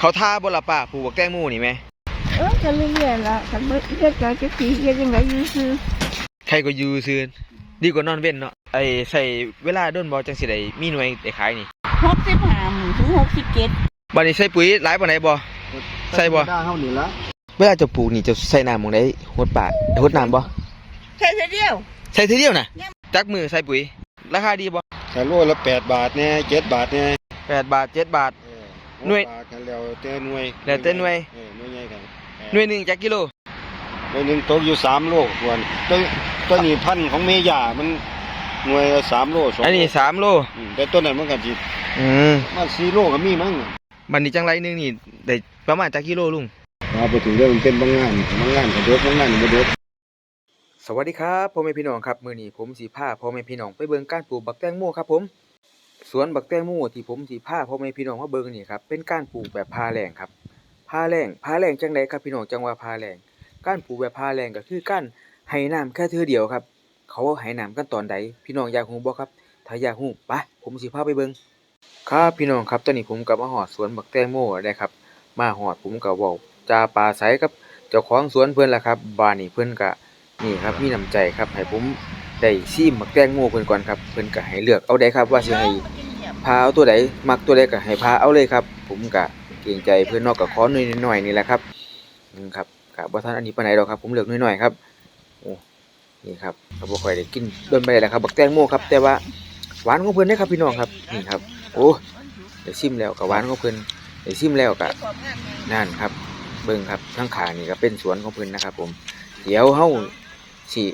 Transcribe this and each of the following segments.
เขาท่าบ่ละป้าปลูกบักแตงโมนี่แหมเออกันเรื่อยๆละกันเบิดเฮ็ดก็จะสิเฮ็ดจังไดอยู่ซื่อใครก็อยู่ซื่อดีกว่านอนเว้นเนาะไอ้ใส่เวลาโดนบ่จังสิได้มีหน่วยได้ขายนี่65หมื่นถึง67บัดนี้ใส่ปุ๋ยหลายปานใดบ่ ใส่บ่ ได้เฮานี่ละเวลาจะปลูกนี่จะใส่น้ำหมองได้หดปากหดน้ำบ่ใช่เสียเดียว ใส่ทีเดียวน่ะจักมือใส่ปุ๋ย ราคาดีบ่ขายโลละ8บาทแน่7บาทแน่แปดบาทเจ็ดบาท เออ หน่วยหกบาทกันแล้วแต่หน่วยแล้วแต่หน่วย เออหน่วยใหญ่กันหน่วยหนึงจักกิโลหน่วยหนึงตกอยู่3โลกวนตัวตัวนี้พันธุ์ของเมย่ามันหน่วยละ3โล2อันนี้สามโลอืมแต่ตัวนั้นมันก็สิอืมมา4โลก็มีมั้งบัดนี้จังไรหนึงนี่ได้ประมาณจักกิโลลุงเอาไปถึงเรื่องมันเป็นบางงานบางงานก็เดกบางงานบ่เดกสวัสดีครับพ่อแม่พี่น้องครับมื้อนี้ผมสิพาพ่อแม่พี่น้องไปเบิ่งการปลูกบักแตงโมครับผม สวนบักแตงโมที่ผมสิพาพ่อแม่พี่น้องมาเบิ่งนี่ครับเป็นการปลูกแบบพาแรงครับพาแรงพาแรงจังไดครับพี่น้องจังว่าพาแรงการปลูกแบบพาแรงก็คือการให้น้ำแค่เทื่อเดียวครับ เขาให้น้ำกันตอนใดพี่น้องอยากรู้บ่ครับ ถ้าอยากรู้ไปผมสิพาไปเบิ่งครับพี่น้องครับตอนนี้ผมกลับมาฮอดสวนบักแตงโมแล้วครับ มาฮอดผมก็เว้าจาปลาใสกับเจ้าของสวนเพิ่นล่ะครับบ้านนี้เพิ่นก็นี่ครับมีน้ำใจครับให้ผมได้ซิมมักแตงโมเพิ่นก่อนครับ เพิ่นก็ให้เลือกเอาได้ครับว่าสิให้ พาเอาตัวใดมักตัวใดก็ให้พาเอาเลยครับ ผมก็เกรงใจเพิ่อนนอกก็ขอหน่อยๆนี่แหละครับอืมครับก็บ่ทันอันนี้ปานใดดอกครับ ผมเลือกหน่อยครับโอ้นี่ครับก็บ่ค่อยได้กินโดนไปแล้วครับบักแตงโมครับ แต่ว่าหวานของเพิ่นเด้ครับพี่น้องครับนี่ครับ โอ้ได้ซิมแล้วก็หวานของเพิ่นได้ซิมแล้วก็นั่นครับ เบิ่งครับข้างขานี่ก็เป็นสวนของเพิ่นนะครับ ผม เดี๋ยวเฮาสิ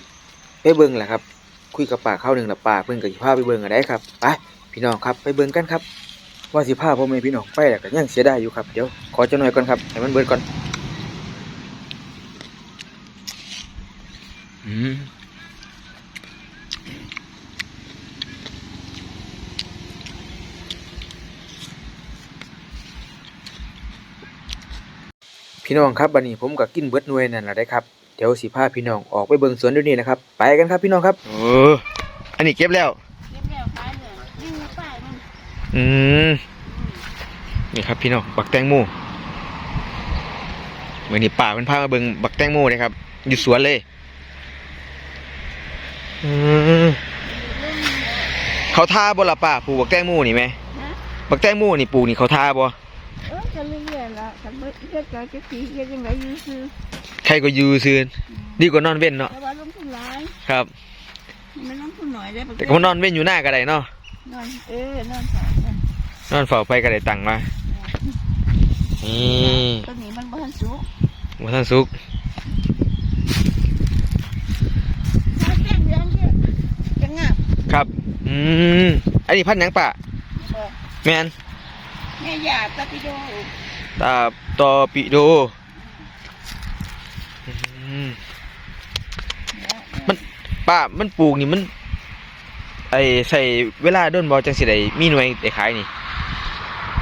ไปเบิ่งแหละครับ คุยกับป้าเข้าหนึ่งละป้าเพิ่นก็สิพาไปเบิ่งกันได้ครับไป พี่น้องครับไปเบิ่งกันครับ ว่าสิพาพ่อแม่พี่น้องไปแล้วก็ยังเสียไดายอยู่ครับเดี๋ยวขอจักหน่อยก่อนครับให้มันเบิดก่อนอืมพี่น้องครับบัดนี้ผมก็กินเบิดหน่วยนั่นแหละได้ครับเดี๋ยวสิพาพี่น้องออกไปเบิ่งสวนเดี๋ยวนี้นะครับ ไปกันครับพี่น้องครับ เออ อันนี้เก็บแล้ว เก็บแล้วขายเลยนี่มีป้ายมัน อืมนี่ครับพี่น้องบักแตงโมเมื่อนี้ป่าเป็นพามาเบิ่งบักแตงโมเลยครับอยู่สวนเลยอืมเขาท่าบ่ละป่าปลูกบักแตงโมนี่ไหมฮะบักแตงโมนี่ปลูกนี่เขาท่าบ่เออกันเรื่อยๆละกันเบิดเฮ็ดก็จะสิเฮ็ดจังไดอยู่ซื่อใครก็อยู่ซื่นดีกว่านอนเว้นเนาะแต่ว่าลงทุนหลายครับมันลงทุนน้อยได้อแต่ก็มานอนเว้นอยู่หน้าก็ได้เนาะนอนเออนอนสายกั นนอนเฝ้าไปก็ได้ตังค์มานี่ตอนนี้มันบ่ทันสุกบ่ทันสุกถ้าแป้งเดือนเดียวจะงามครับ อืมอันนี้พันธุ์หยังป่าบ่แม่นแม่ยาตะปิโดตาตอปิโดอืมมันป้ามันปลูกนี่มัน ไอใส่เวลาโดนบอจังสิได้มีหน่วยได้ขายนี่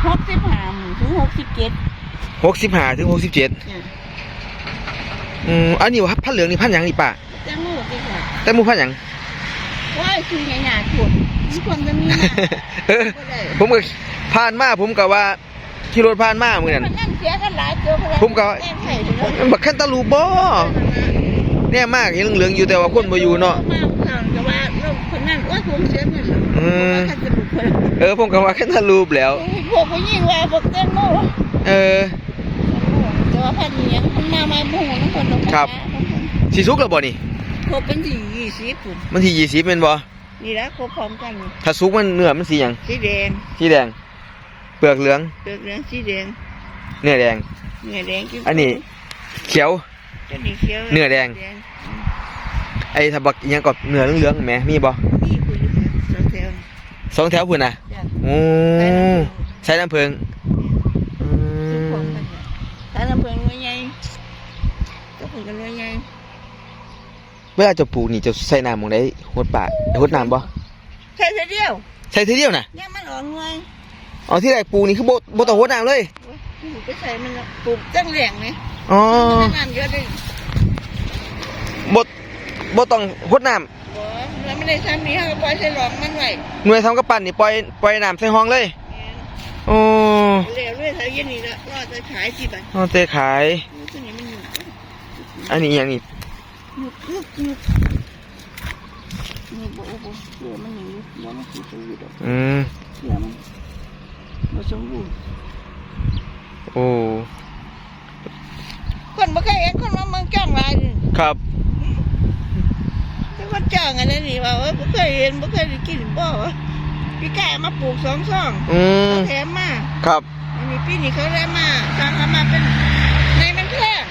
หกสิบห้าหมื่นถึงหกสิบเจ็ดหกสิบห้าถึงหกสิบเจ็ดอืมอันนี้ว่าพันเหลืองนี่พันหยังนี่ป้าจะงูสิค่ะแต่หมูพันหยังว่าคือใหญ่หนาขุดมีคนจะมีหนาเออก็ได้ผมก็ผ่านมาผมก็ว่าขี่รถผ่านมาเหมือนกันมันนั่นเสียกันหลายตัวผมก็แอบไข่เลยมันบักคันตะลูบ่เนี่ยมากเห็นเหลืองๆอยู่แต่ว่าคนบ่อยู่เนาะมากทางแต่ว่าเราคนนั้นว่าผมเสียเงินอืม ว่าคันจะบุกคนเออผมก็ว่าคันตะลูแล้ว พวกผู้หญิงว่าพวกเต้นโม่เออแต่ว่าพันเนียงมันมามาบุ้งน้ำคนลงมาครับสิสุกแล้วบ่นี่ครบเป็นสี่ยี่สิบปุ่นมันที่ยี่สิบเป็นบ่นี่ละครบพร้อมกันถ้าสุกมันเนื้อมันสีหยังสีแดงสีแดง เปลือกเหลือง เปลือกเหลืองสีแดง เนื้อแดง เนื้อแดงกิอันนี้ เขียวจะนี่เขียวเนื้อแดง ไอ้ถ้าบักอิหยังก็เนื้อเหลืองๆแหมมีบ่ นี่คุณสองแถว สองแถวพุ่นน่ะจ้ะโอ้ใส่น้ำผึ้งอืสุขมของกันแต่ลำเพิงรวยใหญ่ก็เพิ่งกันรวยใหญ่เวลาจะปลูกนี่จะใส่น้ำหมองได้หดปากหดน้ำบ่แค่เดียวใส่ทีเดียวน่ะเนี่ยมันออกหน่วยเอาที่แรกปลูกนี่คือบ่บ่ต้องหดน้ำเลยโอ้ยไปใส่มันละปลูกตั้งแหล่งเลยอ๋อมันน้ำเยอะเลยบ่บ่ต้องหดน้ บ่แล้วไม่ได้ทำนี่เขาก็ปล่อยใส่หลอมมันไว้ำหน่วยทำกับปั่นนี่ปล่อยปล่อยน้ำใส่ห้องเลยแม่นโอ้อ้เหลวด้วยทางยันนี่ละรอดจะขายสิบาทเอาเตะขายโอ้ตัวนี้มันหยุดอันนี้อย่างนี้หยุดหยุดหยุดนี่บ่โอ้โหเสือมันอย่างนี้เดี๋ยวมันคือสมบูรณ์ดอกอืมเสือมันบ่สมบูรณ์โอ้คนบ่เคยเห็นคนมาเมืองจ้องหลายนี่ครับแต่ คนจ้องอันนั้นนี่ว่าเอ้ยบ่เคยเห็นบ่เคยได้กินบ่วะพี่แก่มาปลูกสองซ่องอืมเขาแถมมาครับ อันนี้ปีนี้เขาได้มาสั่งเอามาเป็นในมันแพง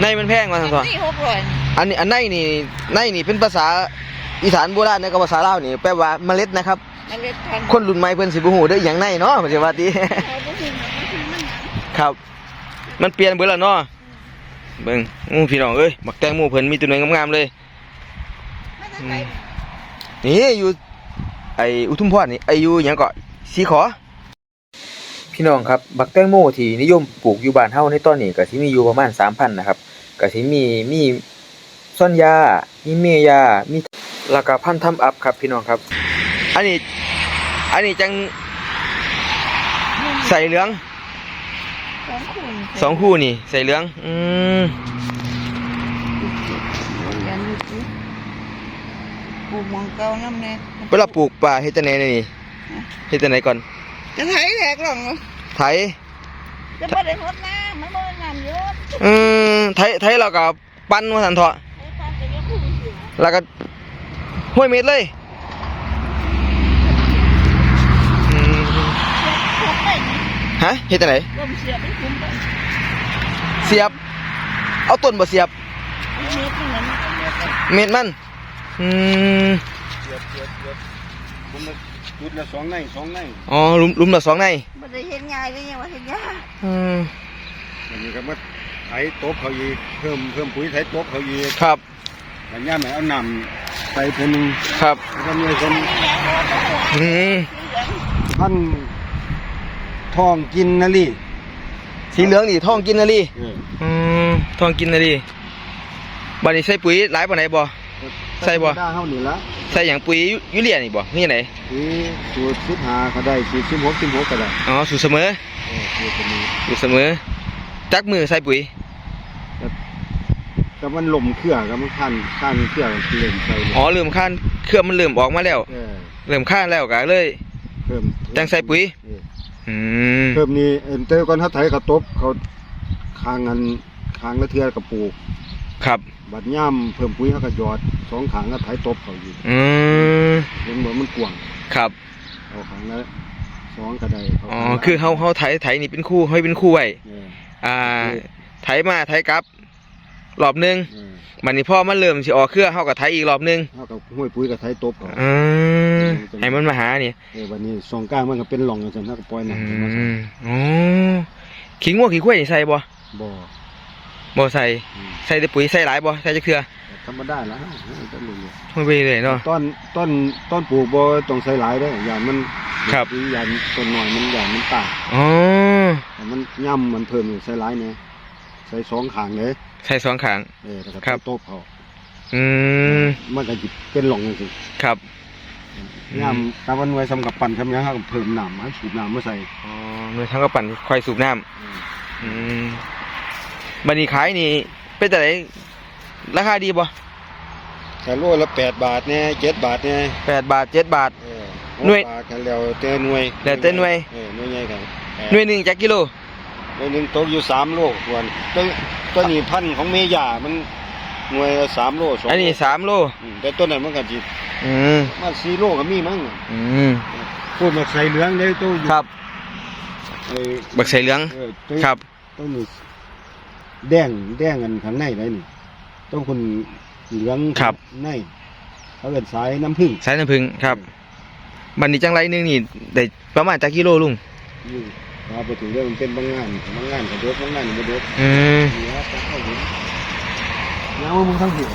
ในมันแพงมาทั้งสองนี่หกร้อยอันนี้อันในนี่ในนี่เป็นภาษาอีสานโบราณนะกับภาษาลาวนี่แปลว่าเมล็ดนะครับเมล็ดพันธุ์คนรุ่นใหม่เพิ่นสิบ่ฮู้เด้ออหย่างในเนาะเพิ่นสิว่าติเขาบ่ถึงมันถึงมันหยังครับ มันเปลี่ยนเบิดแล้วเนาะเบิ่งอู้พี่น้องเอ้ยบักแตงโมเพิ่นมีตัวหน่วยงามๆเลย มาจากไหนนี่อยู่ไออุทุมพรนี่ไออยู่หยังเกาะสีขอ พี่น้องครับบักแตงโมที่นิยมปลูกอยู่บ้านเฮาในตอนนี้ก็สิมีอยู่ประมาณ3,000นะครับก็สิมีมีซ่อนยา มีเมยา มีแล้วก็พันธุ์ทำอัพครับพี่น้องครับ อันนี้ อันนี้จังใส่เหลืองสองคู่นี่สองคู่นี่ ใส่เหลือง อืมเรียนอยู่สิ ปลูกหมองเก่าน้ำแน่เวลาปลูกป่าเฮ็ดจังไดนี่เฮ็ดจังไดก่อนจะไถแหลกหรอกเนาะไถจะบ่ได้รดน้ำมันบ่ได้น้ำเยอะอืมไถไถแล้วก็ปั้นว่าซั่นเถาะไถปานจะยังคู่เสียแล้วก็ห้วยเม็ดเลยอืมพวกไปนี่ฮะเฮ็ดจังไดลมเสียเป็นคุ้มไปเสียบ เอาต้นบ่เสียบ เม็ดนี่มัน ก็เม็ดไปเม็ดมันอืมเสียบเสียบเสียบผมมาจุดละสองในสองในอ๋อหลุมหลุมละสองในบ่ได้เฮ็ดง่ายเลยยังว่าเฮ็ดยากอืมอันนี้ก็มาไถตบเขาอีกเพิ่มเพิ่มปุ๋ยไถตบเขาอีกครับอันนี้ไหนเอานำใส่ตัวหนึงครับแล้วก็มีคนนี่แหละบ่ต้องห่วงอืมเหลืองท่านทองกินนะลี่สีเหลืองนี่ทองกินนาลีเอออืมทองกินนาลีบัดนี้ใส่ปุ๋ยหลายปานไหนบ่ ใส่บ่ได้เฮานี่ละใส่หยังปุ๋ยยูเรียนี่บ่นี่ไหนปุ๋ยสูตรสิบห้าก็ได้สูตรสิบหกสิบหกก็ได้อ๋อสูตรเสมอเออสูตรตัวนี้สูตรเสมอจักมือใส่ปุ๋ยก็มันหล่มเครือก็มันขั้นขั้นเครือก็เริ่มใส่เลยอ๋อเริ่มข้านเครื่องมันเริ่มออกมาแล้วเออเริ่มข้านแล้วก็เลยเพิ่มจังใส่ปุ๋ยเอออืมเพิ่มนี่เอ็นเตอร์ก่อนเขาไถเขาตบเขาคางกันคางละเทือกับปลูกครับ บัดย่ำเพิ่มปุ๋ยเขาก็หยอดสองขางก็ไถตบเขาอยู่อืมเห็นบ่มันกว้างครับเอาขางละสองก็ได้เาอ๋อขงละคือเฮาเฮาไถไถนี่เป็นคู่ให้เป็นคู่ไว้เอออ่า ไถมาไถกลับ รอบหนึงเออบัดนี้พอมันเริ่มสิออกเครือเฮาก็ไถอีกรอบหนึงเขากับห้วยปุ๋ยกับไถตบเขา อืมให้มันมาหานี่เออวันนี้สองก้างมันก็เป็นหล่องจังซั่นเขาก็ปล่อยอืน้ำมาใส่มอ๋อขี้งัวขี้ควายนี่ใส่บ่บ่ บ่ใส่อืมใส่แต่ปุ๋ยใส่หลายบ่ใส่จักเทื่อธรรมดาละต้นนี้ไม่ไปเลยเนาะต้นต้นต้นปลูกบ่ต้องใส่หลายเด้ออย่างมันครับปุ๋ยอย่างต้นหน่อยมันอย่างมันตายอ๋อแต่มันย่ำมันเพิ่มอยู่ใส่หลายเนี่ยใส่สองขางเลยใส่สองข้างเออแล้วก็ครับโต๊ะเขาอืมมันก็จิเป็นหล่องจริงครับๆย่ำตาวันไว้สำกับปั่นทำยังเขาก็เพิ่มน้ำมาสูบน้ำมาใส่อ๋อหน่วยทั้งกระปั่นคอยสูบน้ำอืม บัดนี้ขายนี่ เป็นแต่ไหนราคาดีบ่แต่โลละแปดบาทเนี่ยเจ็ดบาทเนี่ยแปดบาทเจ็ดบาท เออหน่วยกบาทกันแล้วแต่หน่วยแล้วแต่หน่วย เออหน่วยใหญ่กันหน่วยหนึ่งจักกิโลหน่วยหนึ่งตกอยู่สามโลควรตัวตัวนี้พันธุ์ของเมย่ามันหน่วยละสามโลสองอันนี้สามโลอืมแต่ตัวนั้นมันก็จิอืมมันสี่โลก็มีมั้งอืมพูดมาใส่เหลืองเลยตัวอยู่ครับเอ้ยบักใส่เหลืองเออตัวครับตัวนี้ แดงแดงกันข้างในเลยนี่ต้องคนเหลืองครับ ในเขาเป็นสายน้ำผึ้งสายน้ำผึ้งครับบัดนี้จังไรหนึงนี่ได้ประมาณจักกิโลลุงนี่พอไปถึงเรื่องมันเป็นบางงานบางงานกระโดดบางงานกระโดดอืมนี่ครับเข้าถึงเงามึงทั้งหัว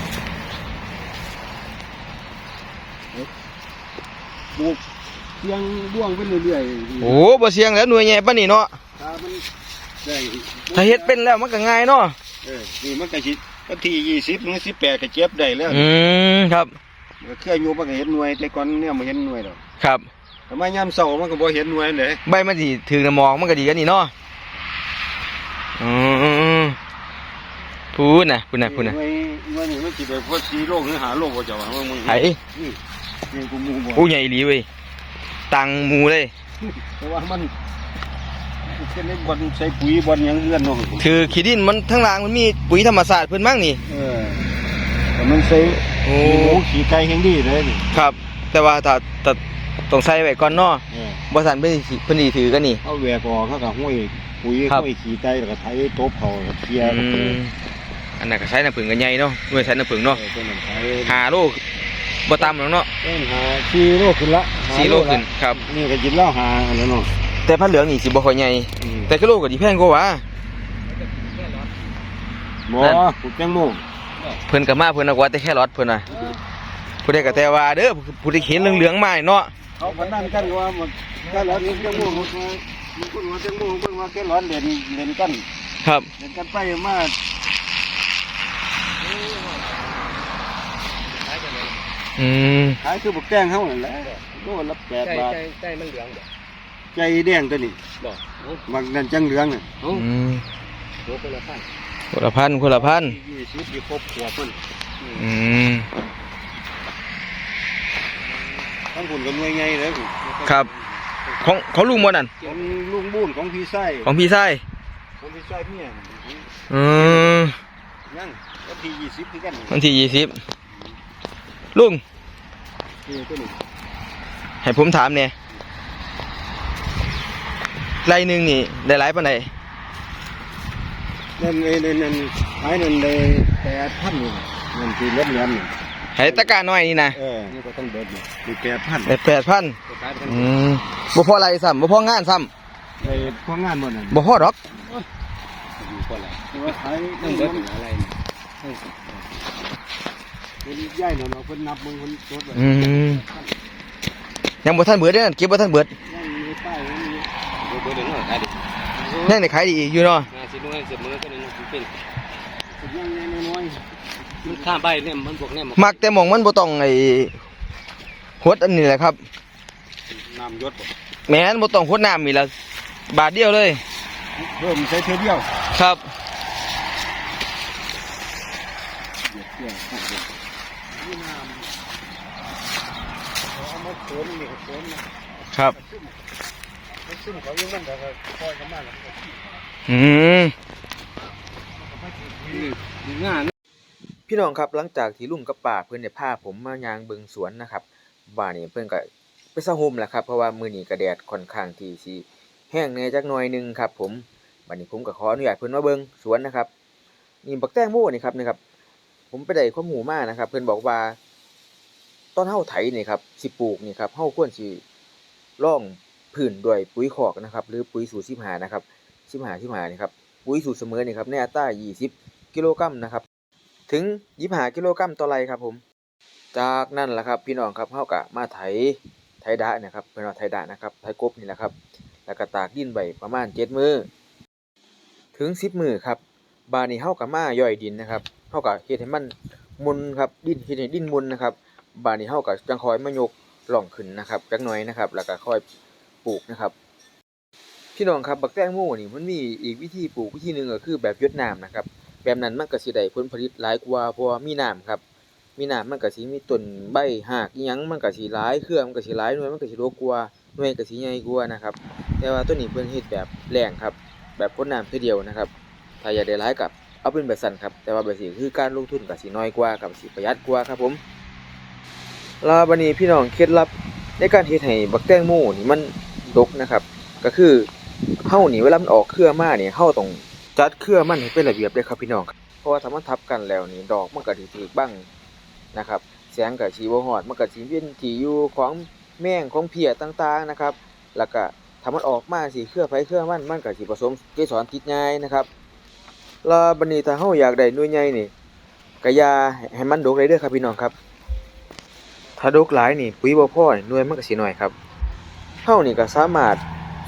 ปลูกเพียงบ่วงไปเรื่อยๆโอ้บ่เสียงแล้วหน่วยใหญ่ปานนี้เนาะถ้ามัน ได้ถ้าเฮ็ดเป็นแล้วมันก็ง่ายเนาะเออนี่มันก็สิวันที่ยี่สิบถึงสิบแปดก็เจ็บได้แล้วอืมครับเคยอยู่มันก็เห็นหน่วย แต่ก่อนเนี่ยมันเห็นหน่วยดอกครับทำไมยามเช้ามันก็บ่เห็นหน่วยเด้ใบมันสิถึงน้ำหมอกมันก็ดีกันนี่เนาะอืมพูดนะพูดนะพูดนะหน่วยหน่วยนี่มันสิได้พอ4โลหรือ5โลบ่เจ้าว่ามึงไอ้นี่นี่กูหมู่บ่ผู้ใหญ่อีหลีเว้ยตังหมูเลยเพราะว่ามัน เป็นไอ้บอลใส่ปุ๋ยบอลหยังเอื้อนเนาะคือขี้ดินมันทั้งรางมันมีปุ๋ยธรรมศาสตร์เพิ่นมั่งนี่เออแต่มันใส่โอ้ขี้หมูขี้ไก่แห่งดีเลยนี่ครับ แต่ว่าถ้าถ้าต้องใส่ไว้ก่อนเนาะเออบ่ซั่นเพิ่นสิเพิ่นสิถือกันนี่ เอาแหวกออกเขาก็ห้อยปุ๋ยครับ ห้อยขี้ไก่แล้วก็ไถตบเขาแล้วก็เคลียร์อืกันไปมอันนั้นก็ใช้น้ำผึ้งกันใหญ่เนาะหน่วยใช้น้ำผึ้งเนาะเออตัวนั้นไถหาโลบ่ต่ำหรอกเนาะ เอ้ยหาสี่โลขึ้นละหาสี่โลขึ้นครับ นี่ก็กินเหล้าหาแล้วเนาะ แต่พันเหลืองนี่สิบ่ค่อยใหญ่อืม แต่กิโลก็สิแพงกว่าหว่าบ่นั่นปลูกแตงโมเพิ่นก็มาเพิ่นก็ว่าแต่แค่รอดเพิ่นน่ะผู้ใดก็แต่ว่าเด้อผู้ใดเห็นเหลืองๆมานี่เนาะเขาพนันกันว่ามันแค่ร้อนแตงโมมันมามันคนว่าแตงโมเพิ่นว่าแค่ร้อนเล่นเล่นกันครับเล่นกันไปมาอืมขายคือบักแตงเฮานั่นแหละโลละ8บาท ใจมันเหลืองบ่ ใจแดงตัวนี้บ่มักนั่นจังเหลืองน่ะเอ้าอืมโหคนละพันคนละพันคนละพันยี่สิบยี่ครบขวบเพิ่นอืมทั้งคนก็หน่วยใหญ่เลยพุ่นครับ ของของลุงบ่นั่นของลุงบุญของพี่ไส้ของพี่ชายของพี่ไส้เมียอืมยังวันที่ยี่สิบคือกันวันที่ยี่สิบลุงนี่ตัวนี้ให้ผมถามเนี่ย ไรหนึ่งนี่ได้หลายปานใดนั่นเอ้นั่นนั่นขายนั่นเลยแปดพันนี่นั่นคือเล็บเงินนี่ให้ตะกร้าน้อยนี่นะเออนี่ก็ต้องเบิดนี่คือแปดพันได้แปดพันตัวกลายเป็นอืมบ่พอไรซ้ำบ่พองานซ้ไอ้พวกงานหมดนั่นำบ่พอดอกอยู่คนละแต่ว่าขายต้นั่องนเบิเบิดดอะไรคนใหญ่เนาะเนาะเพิ่นนับมึงคนจดไว้อืมยังบ่ทันเบิดเด้อนั่นเก็บบ่ทันเบิด ยังมีป้ายยังมี เบิดเบิดเดี๋ยวน้อยขายดิยังได้ขายดีอีกอยู่เนาะงานสิน้อยเสร็จมือก็ได้น้อยเป็นยังไงน้อยมันข้ามใบเนี่ยมันพวกเนี่ยมักแต่มองมันบ่ต้องไอ้หดอันนี้แหละครับน้ำยศแม่นบ่ต้องหดน้ำนี่ละบาทเดียวเลยเพิ่มใช้เทเดียวครับครับ ซึมเขาอยู่นั่นแต่ก็คอยกันมาแล้วก็ขี้อืมงาน พี่น้องครับหลังจากที่ลุงกับป้าเพิ่อนได้พาผมมายางเบิงสวนนะครับว่านี่เพิ่อนก็ไปซะโฮมแหละครับเพราะว่ามื้อนี้ก็แดดค่อนข้างที่สิแห้งแหน่จักหน่อยหนึงครับ ผมบัดนี้ผมก็ขออนุญาตเพิ่นมาเบิงสวนนะครับนี่บักแตงโมนี่ครับนะครับ ผมไปได้ข้อมูลมานะครับ เพิ่นบอกว่า ตอนเฮาไถนี่ครับสิปลูกนี่ครับเฮาควรสิร่อง พื้นด้วยปุ๋ยคอกนะครับ หรือปุ๋ยสูตร15นะครับ15 15นี่ครับปุ๋ยสูตรเสมอนี่ครับในอัตรา20 กิโลกรัมนะครับถึง25กิโลกรัมต่อไรครับผม จากนั้นแหละครับพี่น้องครับเฮาก็มาไถไถดะนะครับเพิ่นว่าไถดะนะครับไถกบนี่แหละครับ แล้วก็ตากดินไว้ประมาณ7มือถึง 10มือครับบานี้เฮาก็มาย่อยดินนะครับเฮาก็เฮ็ดให้มันมุนครับดินเฮ็ดให้ดินมุนนะครับบานี้เฮาก็จังคอยมายกร่องขึ้นนะครับจักหน่อยนะครับ แล้วก็ค่อย ปลูกนะครับ พี่น้องครับบักแตงโมนี่มันมีอีกวิธีปลูกวิธีหนึ่งก็คือแบบยดน้ำนะครับ แบบนั้นมันก็สิได้ผลผลิตหลายกว่าเพราะว่ามีน้ำครับ มีน้ำมันก็สิมีต้นใบหากยังมันก็สิหลายเครือมันก็สิหลายหน่วยมันก็สิรกกว่าหน่วยก็สิใหญ่กว่านะครับ แต่ว่าตัวนี้เพิ่นเฮ็ดแบบแรงครับ แบบพ่นน้ำเทื่อเดียวนะครับถ้าอยากได้หลายกับเอาเป็นแบบสั้นครับ แต่ว่าแบบนี้คือการลงทุนก็สิน้อยกว่ากับสิประหยัดกว่าครับผมลาบันี้พี่น้องเคล็ดลับในการเฮ็ดให้บักแตงโมนี่มัน ดกนะครับ ก็คือเฮานี่เวลามันออกเครือมาเนี่ยเฮาต้องจัดเครือมันให้เป็นระเบียบเลยครับพี่น้องครับเพราะว่าถ้ามันทับกันแล้วนี่ดอกมันก็สิถูกบังนะครับแสงก็สิบ่ฮอดมันก็สิเป็นที่อยู่ของแมงของเพียต่างๆนะครับ แล้วก็ถ้ามันออกมาสิเครือไผเครือมันมันก็สิผสมเกสรติดง่ายนะครับแล้วบัดนี้ถ้าเฮาอยากได้หน่วยใหญ่นี่ก็อย่าให้มันดกเลยเด้อครับพี่น้องครับ ถ้าดกหลายนี่ปุ๋ยบ่พอนี่หน่วยมันก็สิน้อยครับ เฮานี่ก็สามารถ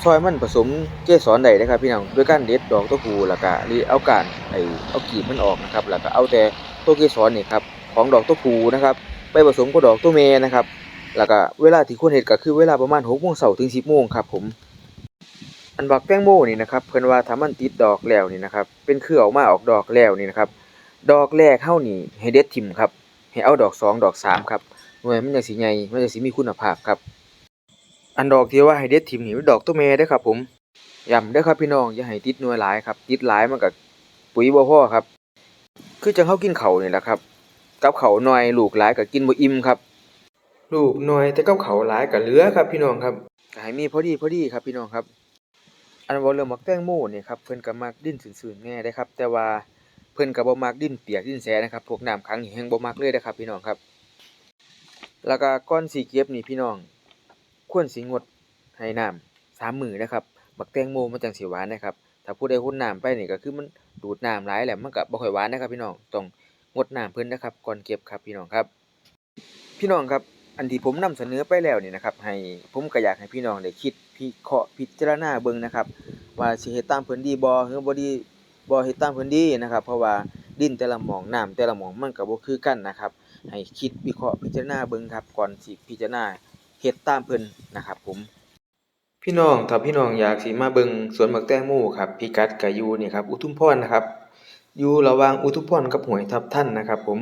ซอยมันผสมเกสรได้นะครับพี่น้องด้วยการเด็ดดอกตัวผู้แล้วก็รีเอาการไอเอากีบมันออกนะครับแล้วก็เอาแต่ตัวเกสรนี่ครับของดอกตัวผู้นะครับไปผสมกับดอกตัวเมนะครับแล้วก็เวลาที่ควรเฮ็ดก็คือเวลาประมาณ6โมงเช้าถึง10โมงครับผมอันบักแตงโมนี่นะครับเพิ่นว่าถ้ามันติดดอกแล้วนี่นะครับเป็นเครือออกมาออกดอกแล้วนี่นะครับดอกแรกเฮานี่ให้เด็ดทิ่มครับให้เอาดอกสองดอกสามครับหน่วยมันจังสิใหญ่มันจังสิมีคุณภาพครับ อันดอกที่ว่าให้เด็ดทิ่มนี่เป็นดอกตัวแม่เด้อครับ ผมย้ำเด้อครับพี่น้องอย่าให้ติดหน่วยหลายครับติดหลายมันก็ปุ๋ยบ่พอครับ คือจังเฮากินข้าวนี่แหละครับ กับข้าวน้อยลูกหลายก็กินบ่อิ่มครับ ลูกน้อยแต่กับข้าวหลายก็เหลือครับพี่น้องครับก็ให้มีพอดีพอดีครับพี่น้องครับ อันเว่าเรื่องมักแตงโมนี่ครับเพิ่นก็มักดินซื่นๆแน่เด้ครับ แต่ว่าเพิ่นก็บ่มักดินเปียกดินแฉนะครับพวกน้ำขังนี่แฮงบ่มักเลยนะครับพี่น้องครับ แล้วก็ก่อนสิเก็บนี่พี่น้อง ควรสิงดให้น้ำสามมือนะครับบักแตงโมมันจังสิหวานนะครับ ถ้าผู้ใดหุนน้ำไปนี่ก็คือมันดูดน้ำหลายแล้วมันก็บ่ค่อยหวานนะครับ พี่น้องต้องงดน้ำเพิ่นนะครับ ก่อนเก็บครับพี่น้องครับ พี่น้องครับอันที่ผมนำเสนอไปแล้วนี่นะครับ ให้ผมก็อยากให้พี่น้องได้คิดพิเคราะห์พิจารณาเบิ่งนะครับ ว่าสิเฮ็ดตามเพิ่นดีบ่หรือบ่ดีบ่เฮ็ดตามเพิ่นดีนะครับ เพราะว่าดินแต่ละหม่องน้ำแต่ละหม่องมันก็บ่คือกันนะครับ ให้คิดวิเคราะห์พิจารณาเบิ่งครับก่อนสิพิจารณา เฮ็ดตามเพิ่นนะครับผม พี่น้องถ้าพี่น้องอยากสิมาเบิ่งสวนบักแตงโมครับพิกัดก็อยู่นี่ครับอุทุมพรนะครับ อยู่ระหว่างอุทุมพรกับห้วยทับทันนะครับ ผม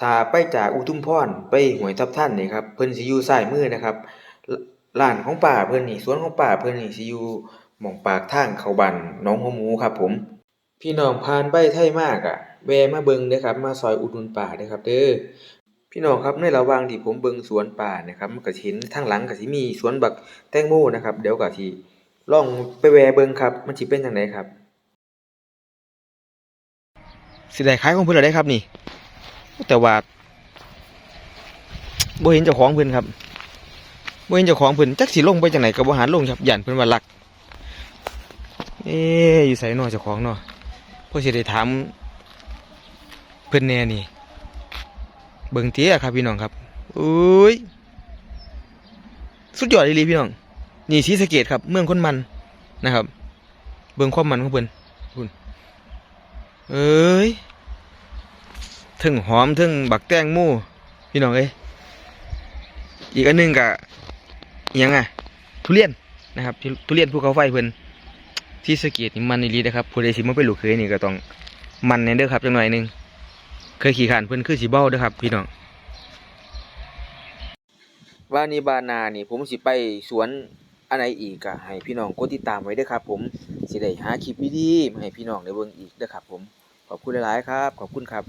ถ้าไปจากอุทุมพรไปห้วยทับทันนี่ครับเพิ่นสิอยู่ซ้ายมือนะครับร้านของป้าเพิ่นนี่สวนของป้าเพิ่นนี่สิอยู่หม่องปากทางเข้าบ้านหนองหัวหมูครับ ผม พี่น้องผ่านไปไทยมากอะแวะมาเบิ่งเด้อครับ มาซอยอุดหนุนป้าเด้อครับเด้อ พี่น้องครับในระหว่างที่ผมเบิ่งสวนป้านะครับมันก็สิเห็นทางหลังก็สิมีสวนบักแตงโมนะครับ เดี๋ยวก็สิลองไปแวะเบิ่งครับมันสิเป็นจังไดครับ สิได้ขายของเพิ่นแล้วได้ครับนี่ แต่ว่าบ่เห็นเจ้าของเพิ่นครับบ่เห็นเจ้าของเพิ่นจักสิลงไปจังไหนก็บ่หันลงครับย่านเพิ่นว่าลัก เอ๊อยู่ไสเนาะเจ้าของเนาะเพื่อสิได้ถามเพิ่นแน่นี่ เบิ่งเตี้ยครับพี่น้องครับอุ้ยสุดยอดอีลีพี่น้อง นี่ศรีสะเกษครับ เมืองคนมันนะครับ เบิ่งความมันของเพิ่นคุณเอ้ยถึงหอมถึงบักแตงโมพี่น้องเอ้ยอีกอันหนึงกะยังไงทุเรียนนะครับทุเรียนภูเขาไฟเพิ่นที่สะเกีนี่มันอีหลีนะครับผู้ใดสิมาเป็นลูกเคยนี่ก็ต้องมันแน่เด้อครับจังหน่อยหนึง เคยขี่ขานเพิ่นคือสีเบ้าเด้อครับ พี่น้องว่านีบานานี่ผมสิไปสวนอะไรอีกก็ให้พี่น้องกดติดตามไว้ด้วยครับผมสิได้หาคลิปดีๆมาให้พี่น้องได้เบิ่งอีกด้วยครับผมขอบคุณหลายๆครับ ขอบคุณครับ